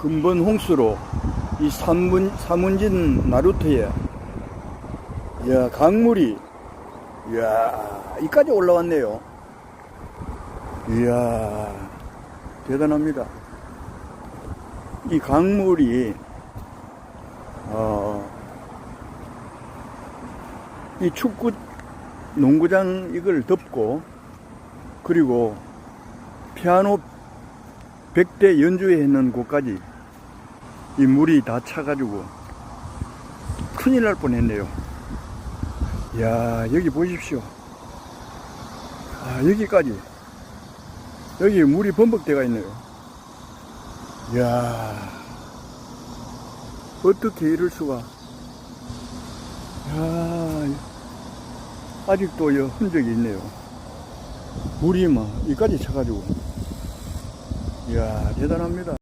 근본 홍수로 이 삼문, 사문진 나루터에 야 강물이 이야 이까지 올라왔네요. 이야 대단합니다. 이 강물이 어, 이 축구 농구장 이걸 덮고 그리고 피아노 100대 연주회 했는 곳까지 이 물이 다 차가지고 큰일 날 뻔했네요. 야 여기 보십시오. 아 여기까지 여기 물이 범벅대가 있네요. 야 어떻게 이럴 수가? 야 아직도 여 흔적이 있네요. 물이 막 이까지 차가지고 이야 대단합니다.